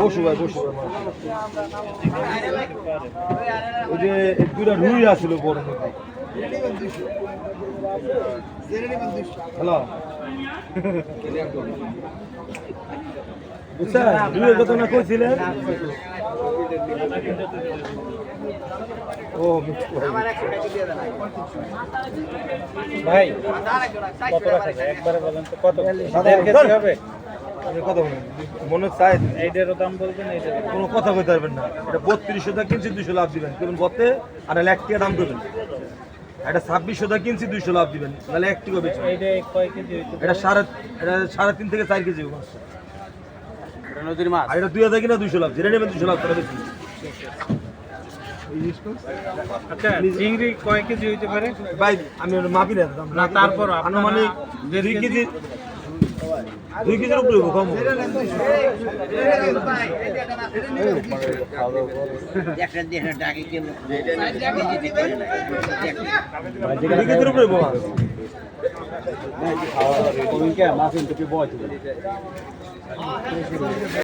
বসু ভাই যে দুইটা রুই আছিল বড় নদী হ্যালো? বুঝছেন? ভাই, কত রাখা যায়? একবারে বলেন তো কত। হবে? কথা বলেন মনে চাই এইটারও দাম বলবেন এইটার কোনো কথা কইতে পারবেন না। এটা বত্রিশশো টাকা কিনছি দুইশো লাভ দিবেন। কেমন বতে আর এক টাকা দাম দেবেন এটা ছাব্বিশশো টাকা কিনছি দুইশো লাভ দিবেন। নাহলে এক টাকা বেচবেন। এইটা কয় কেজি হইতে এটা সাড়ে এটা সাড়ে তিন থেকে চার কেজি নদীর মাছ। আর এটা দুই হাজার কিনা দুইশো লাভ। যেটা নেবেন দুইশো লাভ তারা বেশি আচ্ছা চিংড়ি কয় কেজি হইতে পারে? ভাই আমি মাপি না দাম। না, তারপরও আনুমানিক দুই কেজি দুই কেজির উপরে কম। দুই কেজির উপরে বাবা মাছ।